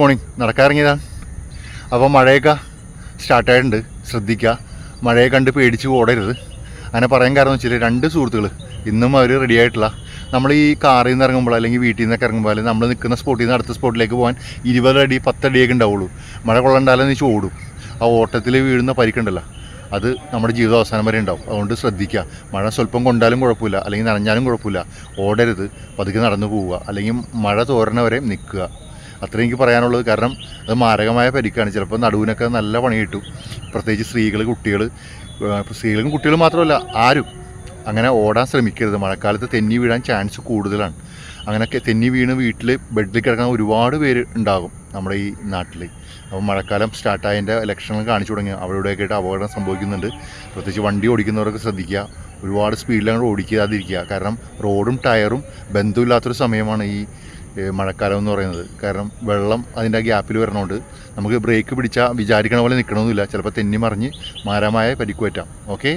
Morning നടക്കാറിറങ്ങിയതാണ് അപ്പോൾ മഴയൊക്കെ സ്റ്റാർട്ടായിട്ടുണ്ട് ശ്രദ്ധിക്കുക മഴയെ കണ്ട് പേടിച്ച് ഓടരുത്. അങ്ങനെ പറയാൻ കാരണം വെച്ചാൽ രണ്ട് സുഹൃത്തുക്കൾ ഇന്നും അവർ റെഡി ആയിട്ടില്ല നമ്മൾ ഈ കാറിൽ നിന്ന് ഇറങ്ങുമ്പോൾ അല്ലെങ്കിൽ വീട്ടിൽ നിന്നൊക്കെ ഇറങ്ങുമ്പോൾ നമ്മൾ നിൽക്കുന്ന സ്പോട്ടിൽ നിന്ന് അടുത്ത സ്പോട്ടിലേക്ക് പോകാൻ ഇരുപത് അടി പത്തടിയൊക്കെ ഉണ്ടാവുള്ളൂ. മഴ കൊള്ളണ്ടാലും നീ ഓടും ആ ഓട്ടത്തിൽ വീഴുന്ന പരിക്കുണ്ടല്ലോ അത് നമ്മുടെ ജീവിതം അവസാനം വരെ ഉണ്ടാവും. അതുകൊണ്ട് ശ്രദ്ധിക്കുക മഴ സ്വല്പം കൊണ്ടാലും കുഴപ്പമില്ല. അല്ലെങ്കിൽ നനഞ്ഞാലും കുഴപ്പമില്ല. ഓടരുത്. പതുക്കെ നടന്നു പോവുക. അല്ലെങ്കിൽ മഴ തോരണ വരെ നിൽക്കുക. അത്രയും എനിക്ക് പറയാനുള്ളത്. കാരണം അത് മാരകമായ പരിക്കാണ്. ചിലപ്പോൾ നടുവിനൊക്കെ നല്ല പണി കിട്ടും. പ്രത്യേകിച്ച് സ്ത്രീകൾ കുട്ടികൾ സ്ത്രീകളും കുട്ടികളും മാത്രമല്ല ആരും അങ്ങനെ ഓടാൻ ശ്രമിക്കരുത്. മഴക്കാലത്ത് തെന്നി വീഴാൻ ചാൻസ് കൂടുതലാണ്. അങ്ങനെയൊക്കെ തെന്നി വീണ് വീട്ടിൽ ബെഡിൽ കിടക്കുന്ന ഒരുപാട് പേര് ഉണ്ടാകും നമ്മുടെ ഈ നാട്ടിൽ അപ്പോൾ മഴക്കാലം സ്റ്റാർട്ടായതിന്റെ ലക്ഷണങ്ങൾ കാണിച്ചു തുടങ്ങി. അവിടെയൊക്കെ ആയിട്ട് അപകടം സംഭവിക്കുന്നുണ്ട്. പ്രത്യേകിച്ച് വണ്ടി ഓടിക്കുന്നവരൊക്കെ ശ്രദ്ധിക്കുക. ഒരുപാട് സ്പീഡിലാണ് ഓടിക്കാതിരിക്കുക. കാരണം റോഡും ടയറും ബന്ധമില്ലാത്തൊരു സമയമാണ് ഈ മഴക്കാലം എന്ന് പറയുന്നത്. കാരണം വെള്ളം അതിന്റെ ഗ്യാപ്പിൽ വരണോണ്ട് നമുക്ക് ബ്രേക്ക് പിടിച്ചാൽ വിചാരിക്കണ പോലെ നിൽക്കണമെന്നില്ല ചിലപ്പോൾ തെന്നി മറിഞ്ഞ് മാരമായ പരിക്ക് ഓക്കേ ഓക്കെ?